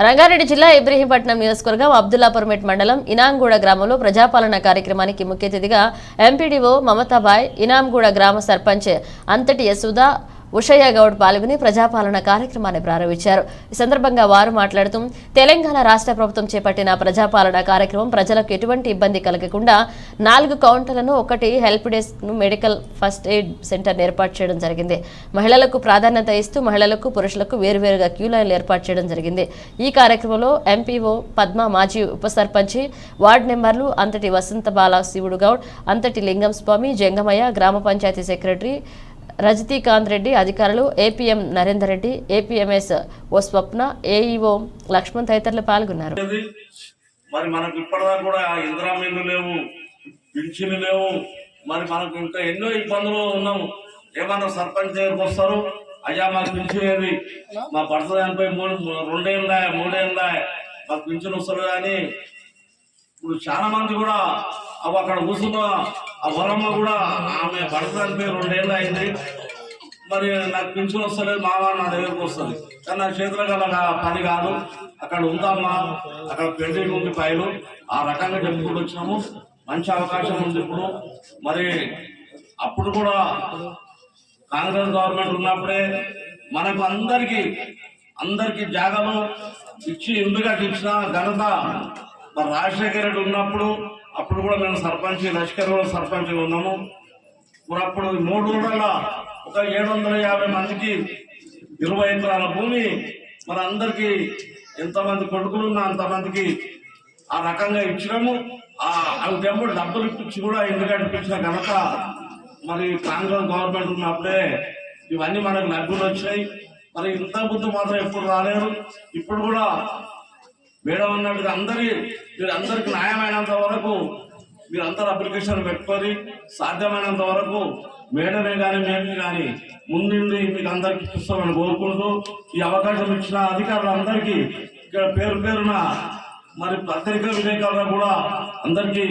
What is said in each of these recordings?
రంగారెడ్డి జిల్లా ఇబ్రహీంపట్నం నియోజకవర్గం అబ్దుల్లాపురమెట్ మండలం ఇనాంగూడ గ్రామంలో ప్రజాపాలన కార్యక్రమానికి ముఖ్య అతిథిగా ఎంపీడీఓ మమతాబాయ్ ఇనాంగూడ గ్రామ సర్పంచ్ అంతటి యశుదా ఉషయ్య గౌడ్ పాల్గొని ప్రజాపాలన కార్యక్రమాన్ని ప్రారంభించారు. ఈ సందర్భంగా వారు మాట్లాడుతూ తెలంగాణ రాష్ట్ర ప్రభుత్వం చేపట్టిన ప్రజాపాలన కార్యక్రమం ప్రజలకు ఎటువంటి ఇబ్బంది కలగకుండా నాలుగు కౌంటర్లను ఒకటి help desk medical first aid centre ఏర్పాటు చేయడం జరిగింది. మహిళలకు ప్రాధాన్యత ఇస్తూ మహిళలకు పురుషులకు వేరువేరుగా క్యూ లైన్లు ఏర్పాటు చేయడం జరిగింది. ఈ కార్యక్రమంలో ఎంపీఓ పద్మ మాజీ ఉప సర్పంచి వార్డు మెంబర్లు అంతటి వసంత బాల శివుడు గౌడ్ అంతటి లింగం స్వామి జంగమయ్య గ్రామ పంచాయతీ సెక్రటరీ రజతీకాంత్ రెడ్డి అధికారులు ఏపీఎం నరేందర్ రెడ్డి ఏపీఎంఎస్ ఓ స్వప్న ఏఈఓ లక్ష్మణ్ తదితరులు పాల్గొన్నారు. మరి మనకు ఇప్పటిదాకా కూడా ఇంద్రామీన్లు లేవు పింఛన్లు లేవు. మరి మనకు ఇంకా ఎన్నో ఇబ్బందులు ఉన్నాము. ఏమన్నా సర్పంచ్ దగ్గరకు వస్తారు? అయ్యా మాకు పింఛన్ ఏది మా భర్త దానిపై మూడు రెండేళ్ళ మూడేళ్ళ మాకు పింఛన్ వస్తారు కానీ ఇప్పుడు చాలా మంది కూడా అవి అక్కడ కూర్చున్న ఆ వరమ్మ కూడా ఆమె భర్త చనిపోయి రెండేళ్ళు అయింది. మరి నాకు పింఛన్ వస్తలేదు మావా నా దగ్గరకు వస్తుంది. కానీ నా చేతిలో పని కాదు. అక్కడ ఉందమ్మా అక్కడ పెండింగ్ ఉంది ఫైలు ఆ రకంగా చెప్పుకుంటూ వచ్చినాము. మంచి అవకాశం ఉంది ఇప్పుడు. మరి అప్పుడు కూడా కాంగ్రెస్ గవర్నమెంట్ ఉన్నప్పుడే మనకు అందరికీ అందరికీ జాగాలు ఇచ్చి ఇల్లు కట్టించిన ఘనత మరి రాజశేఖర రెడ్డి ఉన్నప్పుడు అప్పుడు కూడా మేము సర్పంచ్ లష్కర్ కూడా సర్పంచ్ ఉన్నాము. మరి అప్పుడు మూడు రోజుల ఒక ఏడు వందల యాభై మందికి ఇరవై ఎకరాల భూమి మరి అందరికి ఎంతమంది కొడుకులు ఉన్నా అంతమందికి ఆ రకంగా ఇచ్చినాము. ఆ డబ్బులు ఇప్పించి కూడా ఎందుకు అనిపించిన ఘనత మరి కాంగ్రెస్ గవర్నమెంట్ ఉన్నప్పుడే ఇవన్నీ మనకు లబ్ధులు వచ్చినాయి. మరి ఇంత బుద్ధి మాత్రం ఎప్పుడు రాలేదు. ఇప్పుడు కూడా మేడం అన్నట్టుగా అందరి మీరు అందరికి న్యాయమైనంత వరకు మీరు అప్లికేషన్ పెట్టుకొని సాధ్యమైనంత వరకు మేడమే కానీ మేమే కానీ ముందుండి మీకు అందరికి చూస్తామని కోరుకుంటూ ఈ అవకాశం ఇచ్చిన అధికారులందరికీ ఇక్కడ పేరు పేరున మరి పత్రికా విలేకరులు కూడా అందరికీ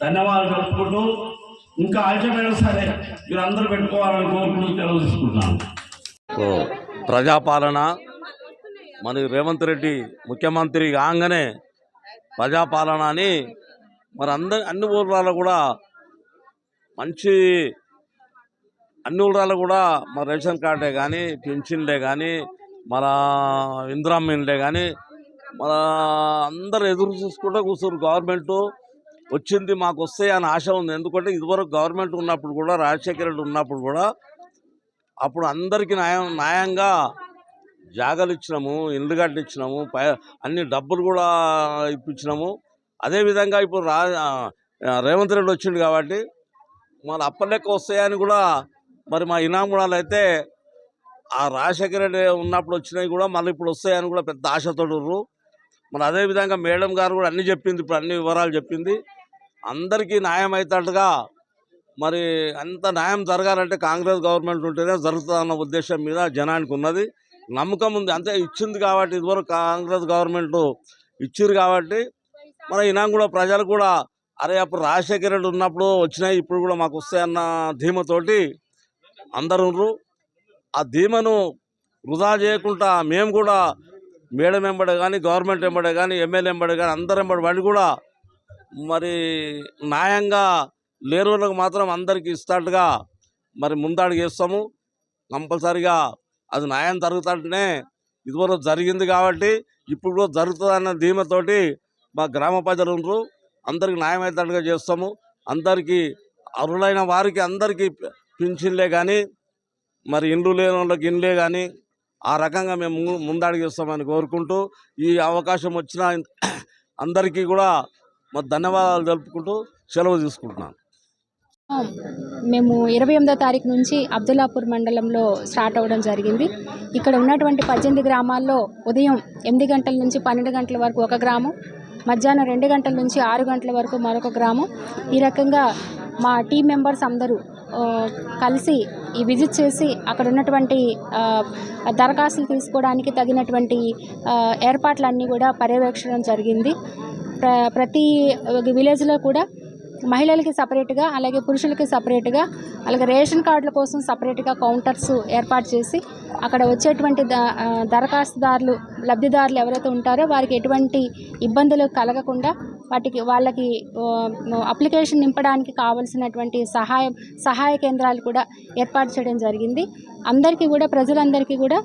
ధన్యవాదాలు తెలుపుకుంటూ ఇంకా ఆలస్యమైనా సరే మీరు అందరూ పెట్టుకోవాలని కోరుకుంటూ తెలియజేసుకుంటున్నాను. ప్రజాపాలన మరి రేవంత్ రెడ్డి ముఖ్యమంత్రి కాగానే ప్రజాపాలన అని మరి అందరి అన్ని ఊర్లలో కూడా మంచి అన్ని ఊర్లలో కూడా మన రేషన్ కార్డే కానీ పెన్షన్లే కానీ మన ఇందిరామిన్లే కానీ మన అందరు ఎదురు చూసుకుంటూ కూర్చోరు గవర్నమెంట్ వచ్చింది మాకు వస్తాయి అని ఆశ ఉంది. ఎందుకంటే ఇదివరకు గవర్నమెంట్ ఉన్నప్పుడు కూడా రాజశేఖర రెడ్డి ఉన్నప్పుడు కూడా అప్పుడు అందరికీ న్యాయం న్యాయంగా జాగాలు ఇచ్చినాము ఇల్లు కట్టించినాము పై అన్ని డబ్బులు కూడా ఇప్పించినాము. అదేవిధంగా ఇప్పుడు రా రేవంత్ రెడ్డి వచ్చిండు కాబట్టి మన అప్పలెక్క వస్తాయని కూడా మరి మా ఇనాముడాలు అయితే ఆ రాజశేఖర రెడ్డి ఉన్నప్పుడు వచ్చినాయి కూడా మళ్ళీ ఇప్పుడు వస్తాయని కూడా పెద్ద ఆశతోడుర్రు మరి అదేవిధంగా మేడం గారు కూడా అన్నీ చెప్పింది ఇప్పుడు అన్ని వివరాలు చెప్పింది. అందరికీ న్యాయం అవుతాడుగా మరి అంత న్యాయం జరగాలంటే కాంగ్రెస్ గవర్నమెంట్ ఉంటేనే జరుగుతుందన్న ఉద్దేశం మీద జనానికి ఉన్నది. నమ్మకం ఉంది అంతే ఇచ్చింది కాబట్టి ఇదివరకు కాంగ్రెస్ గవర్నమెంట్ ఇచ్చారు కాబట్టి మన ఇనాం కూడా ప్రజలు కూడా అరే అప్పుడు రాజశేఖర రెడ్డి ఉన్నప్పుడు వచ్చినాయి ఇప్పుడు కూడా మాకు వస్తాయన్న ధీమతోటి అందరు ఉన్నారు. ఆ ధీమను వృధా చేయకుండా మేము కూడా మేడం వెంబడి కానీ గవర్నమెంట్ వెంబడే కానీ ఎమ్మెల్యే వెంబడే కానీ అందరు వెంబడి పడి కూడా మరి న్యాయంగా లేరు మాత్రం అందరికీ ఇస్తాట్టుగా మరి ముందాడు వేస్తాము కంపల్సరిగా అది న్యాయం జరుగుతుంటేనే ఇదివరకు జరిగింది కాబట్టి ఇప్పుడు కూడా జరుగుతుందన్న ధీమతోటి మా గ్రామ ప్రజలు ఉండరు అందరికి న్యాయం అయ్యేటట్టుగా చేస్తాము. అందరికీ అరులైన వారికి అందరికీ పింఛన్లే కానీ మరి ఇండ్లు లేని వాళ్ళకి ఇండ్లే కానీ ఆ రకంగా మేము ము- ముందడుగు కోరుకుంటూ ఈ అవకాశం వచ్చిన అందరికీ కూడా మా ధన్యవాదాలు తెలుపుకుంటూ సెలవు తీసుకుంటున్నాను. మేము ఇరవై ఎనిమిదో తారీఖు నుంచి అబ్దుల్లాపూర్ మండలంలో స్టార్ట్ అవ్వడం జరిగింది. ఇక్కడ ఉన్నటువంటి పద్దెనిమిది గ్రామాల్లో ఉదయం ఎనిమిది గంటల నుంచి పన్నెండు గంటల వరకు ఒక గ్రామం మధ్యాహ్నం రెండు గంటల నుంచి ఆరు గంటల వరకు మరొక గ్రామం. ఈ రకంగా మా టీం మెంబర్స్ అందరూ కలిసి ఈ విజిట్ చేసి అక్కడ ఉన్నటువంటి దరఖాస్తులు తీసుకోవడానికి తగినటువంటి ఏర్పాట్లన్నీ కూడా పర్యవేక్షణ జరిగింది. ప్ర ప్రతి విలేజ్లో కూడా మహిళలకి సపరేట్గా అలాగే పురుషులకి సపరేట్గా అలాగే రేషన్ కార్డుల కోసం సపరేట్గా కౌంటర్స్ ఏర్పాటు చేసి అక్కడ వచ్చేటువంటి ద దరఖాస్తుదారులు లబ్ధిదారులు ఎవరైతే ఉంటారో వారికి ఎటువంటి ఇబ్బందులు కలగకుండా వాటికి వాళ్ళకి అప్లికేషన్ నింపడానికి కావలసినటువంటి సహాయం సహాయ కేంద్రాలు కూడా ఏర్పాటు చేయడం జరిగింది. అందరికీ కూడా ప్రజలందరికీ కూడా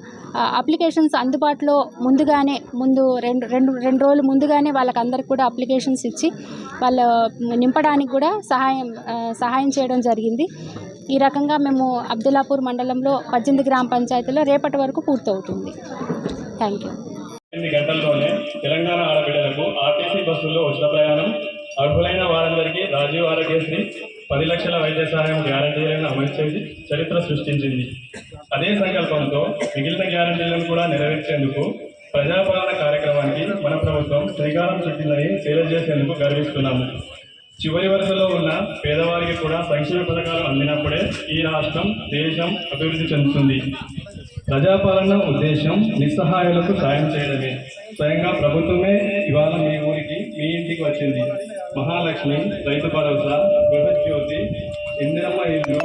అప్లికేషన్స్ అందుబాటులో ముందుగానే ముందు రెండు రెండు రెండు రోజులు ముందుగానే వాళ్ళకి అందరికి కూడా అప్లికేషన్స్ ఇచ్చి వాళ్ళ నింపడానికి కూడా సహాయం సహాయం చేయడం జరిగింది. ఈ రకంగా మేము అబ్దుల్లాపూర్ మండలంలో పద్దెనిమిది గ్రామ పంచాయతీలో రేపటి వరకు పూర్తవుతుంది. థ్యాంక్ యూ గంటల్లోనే తెలంగాణ ఆడబిడ్డలకు ఆర్టీసీ బస్సుల్లో ఉచిత ప్రయాణం. అర్హులైన వారందరికీ రాజీవ్ ఆరోగ్యశ్రీ. పది లక్షల వైద్య సహాయం గ్యారంటీలను అమలు చేసి చరిత్ర సృష్టించింది. అదే సంకల్పంతో మిగిలిన గ్యారంటీలను కూడా నెరవేర్చేందుకు ప్రజాపాలన కార్యక్రమానికి మన ప్రభుత్వం శ్రీకారం చుట్టిందని చేసేందుకు గర్విస్తున్నాము. చివరి వరుసలో ఉన్న పేదవారికి కూడా సంక్షేమ పథకాలు అందినప్పుడే ఈ రాష్ట్రం దేశం అభివృద్ధి చెందుతుంది. ప్రజాపాలన ఉద్దేశం నిస్సహాయాలకు సాయం చేయడమే. స్వయంగా ప్రభుత్వమే ఇవాళ మీ ఊరికి మీ ఇంటికి వచ్చింది. మహాలక్ష్మి రైతు భరోసా గృహజ్యోతి ఇందిరమ్మ ఇల్లు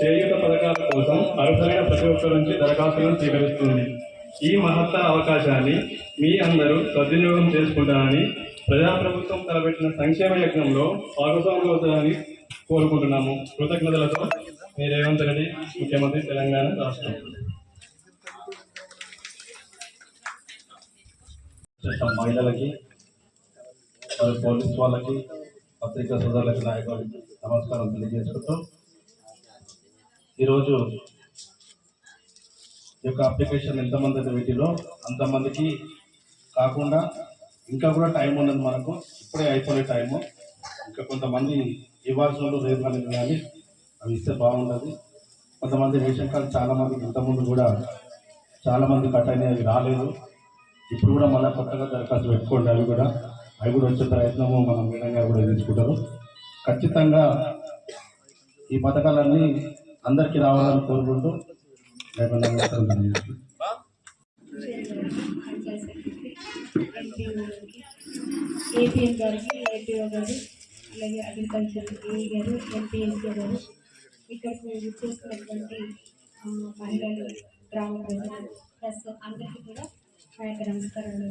చేయూత పథకాల కోసం అర్హులైన ప్రతి ఒక్కరి నుంచి దరఖాస్తులను స్వీకరిస్తుంది. ఈ మహత్తర అవకాశాన్ని మీ అందరూ సద్వినియోగం చేసుకుంటారని ప్రజాప్రభుత్వం తలపెట్టిన సంక్షేమ యజ్ఞంలో భాగస్వాములు అవుతారని కోరుకుంటున్నాము. కృతజ్ఞతలతో మీ రేవంత్ రెడ్డి ముఖ్యమంత్రి తెలంగాణ రాష్ట్రం. మహిళలకి. మరి పోలీస్ వాళ్ళకి పత్రికా సోదరులకి నాయకులకి నమస్కారం తెలియజేసుకుంటూ ఈరోజు ఈ యొక్క అప్లికేషన్ ఎంతమంది అయితే వీటిలో అంతమందికి కాకుండా ఇంకా కూడా టైం ఉన్నది మనకు. ఇప్పుడే అయిపోయే టైము. ఇంకా కొంతమంది ఇవ్వాల్సిన వాళ్ళు రేపు కానీ అవి ఇస్తే బాగుంటుంది కొంతమంది రేషన్ కార్డు చాలామందికి ఇంతకుముందు కూడా చాలామంది కట్ అయినాయి రాలేదు. ఇప్పుడు కూడా మళ్ళీ కొత్తగా దరఖాస్తు పెట్టుకోండి అవి కూడా. అవి కూడా వచ్చే ప్రయత్నము మనం మేడం కూడా తీసుకుంటారు ఖచ్చితంగా ఈ పథకాలన్నీ అందరికీ రావాలని కోరుకుంటూ లేకుండా ఏపీఎం గారికి ఏపీఓ గారు అలాగే అగ్రికల్చర్ ఏ గారు ఎంపీఎస్ఓ గారు ఇక్కడికి విచ్చేస్తున్నటువంటి మహిళలు గ్రామ ప్రజలు ప్లస్ అందరికీ కూడా మా యొక్క నమస్కారాలు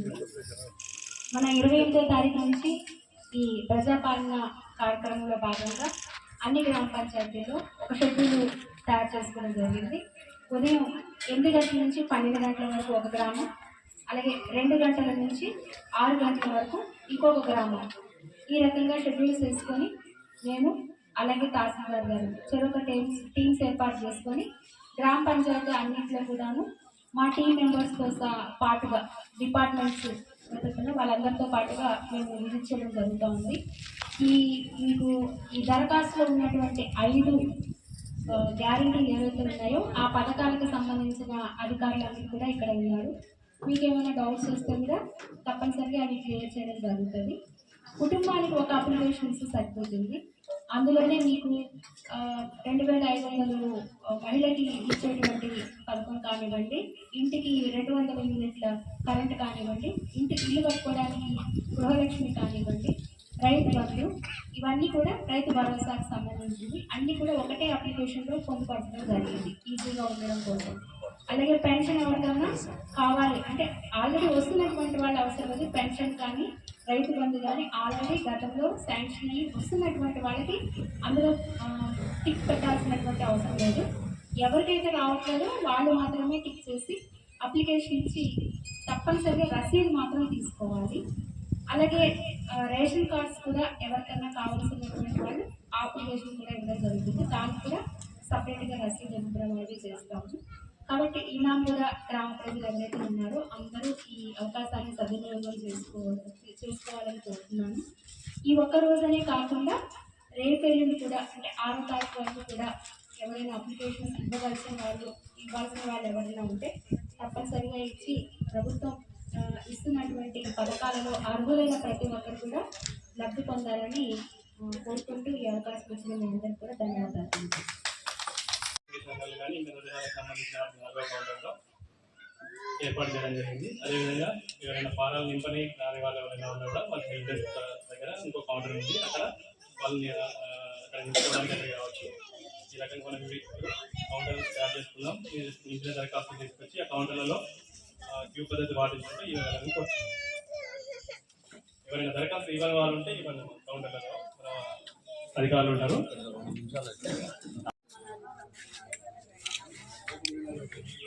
మన ఇరవై ఎనిమిదో తారీఖు నుంచి ఈ ప్రజాపాలన కార్యక్రమంలో భాగంగా అన్ని గ్రామ పంచాయతీల్లో ఒక షెడ్యూల్ తయారు చేసుకోవడం జరిగింది. ఉదయం ఎనిమిది గంటల నుంచి పన్నెండు గంటల వరకు ఒక గ్రామం అలాగే రెండు గంటల నుంచి ఆరు గంటల వరకు ఇంకొక గ్రామం. ఈ రకంగా షెడ్యూల్స్ వేసుకొని నేను అలాగే తహసీల్దార్ గారు చెరొక టీమ్స్ టీమ్స్ ఏర్పాటు చేసుకొని గ్రామ పంచాయతీ అన్నింటిలో కూడాను మా టీం మెంబర్స్తో పాటుగా డిపార్ట్మెంట్స్ వాళ్ళందరితో పాటుగా మేము విజిట్ చేయడం జరుగుతూ ఉంది ఈ మీకు ఈ దరఖాస్తులో ఉన్నటువంటి ఐదు గ్యారంటీలు ఏవైతే ఉన్నాయో ఆ పథకాలకు సంబంధించిన అధికారులన్నీ కూడా ఇక్కడ ఉన్నారు. మీకు ఏమైనా డౌట్స్ వస్తే కూడా తప్పనిసరిగా అవి క్లియర్ చేయడం జరుగుతుంది. కుటుంబానికి ఒక అప్లికేషన్స్ సరిపోతుంది. అందులోనే మీకు రెండు వేల ఐదు వందలు మహిళకి ఇచ్చేటువంటి పథకం కానివ్వండి ఇంటికి రెండు వందల యూనిట్ల కరెంట్ కానివ్వండి ఇంటికి ఇల్లు కట్టుకోవడానికి గృహలక్ష్మి కానివ్వండి రైతు బంధు ఇవన్నీ కూడా రైతు భరోసాకు సంబంధించింది అన్నీ కూడా ఒకటే అప్లికేషన్లో పొందుపరచడం జరిగింది. ఈజీగా ఉండడం కోసం. అలాగే పెన్షన్ ఎవరికైనా కావాలి. అంటే ఆల్రెడీ వస్తున్నటువంటి వాళ్ళు అవసరం లేదు పెన్షన్ కానీ రైతు బంధు కానీ ఆల్రెడీ గతంలో శాంక్షన్ అయ్యి వస్తున్నటువంటి వాళ్ళకి అందులో టిక్ పెట్టాల్సినటువంటి అవసరం లేదు. ఎవరికైతే రావట్లేదో వాళ్ళు మాత్రమే టిక్ చేసి అప్లికేషన్ ఇచ్చి తప్పనిసరిగా రసీదు మాత్రం తీసుకోవాలి. అలాగే రేషన్ కార్డ్స్ కూడా ఎవరికైనా కావాల్సినటువంటి వాళ్ళు అప్లికేషన్ కూడా ఇవ్వడం జరుగుతుంది. దానికి కూడా సపరేట్గా రసీదు ఇవ్వడం అనేది చేస్తాము. కాబట్టి ఈనాం కూడా గ్రామ ప్రజలు ఎవరైతే ఉన్నారో అందరూ ఈ అవకాశాన్ని సద్వినియోగం చేసుకో చేసుకోవాలని కోరుతున్నాను. ఈ ఒక్క రోజనే కాకుండా రేపెళ్ళిని కూడా అంటే ఆరో తారీఖు వరకు కూడా ఎవరైనా అప్లికేషన్స్ ఇవ్వవలసిన వాళ్ళు ఇవ్వాల్సిన వాళ్ళు ఎవరైనా ఉంటే తప్పనిసరిగా ఇచ్చి ప్రభుత్వం ఇస్తున్నటువంటి పథకాలలో అర్హులైన ప్రతి ఒక్కరు కూడా లబ్ధి పొందాలని కోరుకుంటూ ఈ అవకాశం ఇచ్చిన మీ అందరికీ కూడా ధన్యవాదాలు. కౌంటర్లో ఏర్పాటు చేయడం జరిగింది. అదేవిధంగా ఎవరైనా ఫారాలు నింపని రాని వాళ్ళు ఎవరైనా ఉన్నా కూడా వాళ్ళకి హెల్ప్ డెస్క్ దగ్గర ఇంకో కౌంటర్ ఉంది. అక్కడ వాళ్ళని అక్కడ నిలుపుకోవడానికి కావచ్చు. ఈ రకంగా మనం కౌంటర్ తయారు చేసుకున్నాం. నింపిన దరఖాస్తు తీసుకొచ్చి ఆ కౌంటర్లలో క్యూ పద్ధతి పాటించుకుంటే ఈ రకంగా కూర్చున్నాం ఎవరైనా దరఖాస్తు ఇవ్వని వాళ్ళు ఉంటే ఇవ్వండి కౌంటర్లలో అధికారులు ఉంటారు.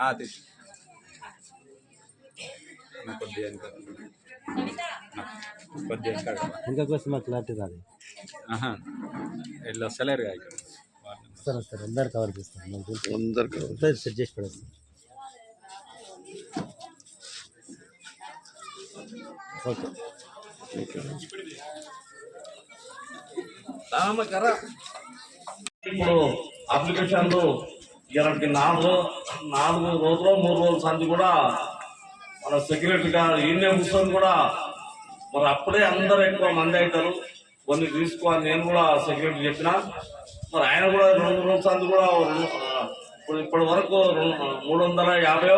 అదే ఇంకా కోసం మాకు క్లారిటీ రాదు వీళ్ళు వస్తలేరు ఇక వస్తారు వస్తారు అందరు కవర్ తెలుసు. అందరు సెట్ చేసి పడేస్తారు ఓకే. ఇప్పుడు అప్లికేషన్లు ఇరవై నాలుగు నాలుగు రోజులు మూడు రోజుల సంది కూడా మన సెక్రటరీ గారు ఈయనే కూర్చొని కూడా మరి అప్పుడే అందరు ఎక్కువ మంది అవుతారు. కొన్ని తీసుకోవాలి నేను కూడా సెక్రటరీ చెప్పిన. మరి ఆయన కూడా రెండు రోజుల కూడా ఇప్పుడు ఇప్పటి వరకు మూడు వందల యాభై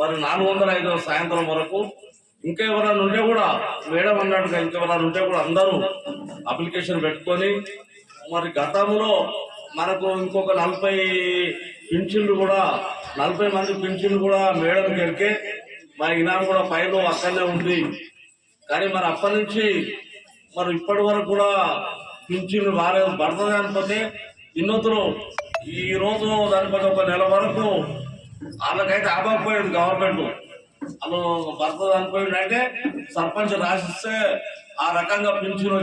మరి నాలుగు వందల ఐదు సాయంత్రం వరకు ఇంకా ఎవరైనా ఉంటే కూడా మేడం అన్నట్టుగా ఇంకెవరైనా ఉంటే కూడా అందరూ అప్లికేషన్ పెట్టుకొని మరి గతంలో మనకు ఇంకొక నలభై పింఛన్లు కూడా నలభై మంది పింఛన్లు కూడా మేడం గెలికే మా ఇనాం కూడా ఫైల్ అక్కడనే ఉంది. కానీ మరి అప్పటి నుంచి మరి ఇప్పటి వరకు కూడా పింఛన్లు బాగా పడుతుంది అనుకుంటే ఇన్నొత్తులు ఈ రోజు దానిపై ఒక నెల వరకు వాళ్ళకైతే ఆపకపోయింది గవర్నమెంట్ వాళ్ళు భర్త చనిపోయిందంటే సర్పంచ్ రాసిస్తే ఆ రకంగా పింఛన్ వచ్చి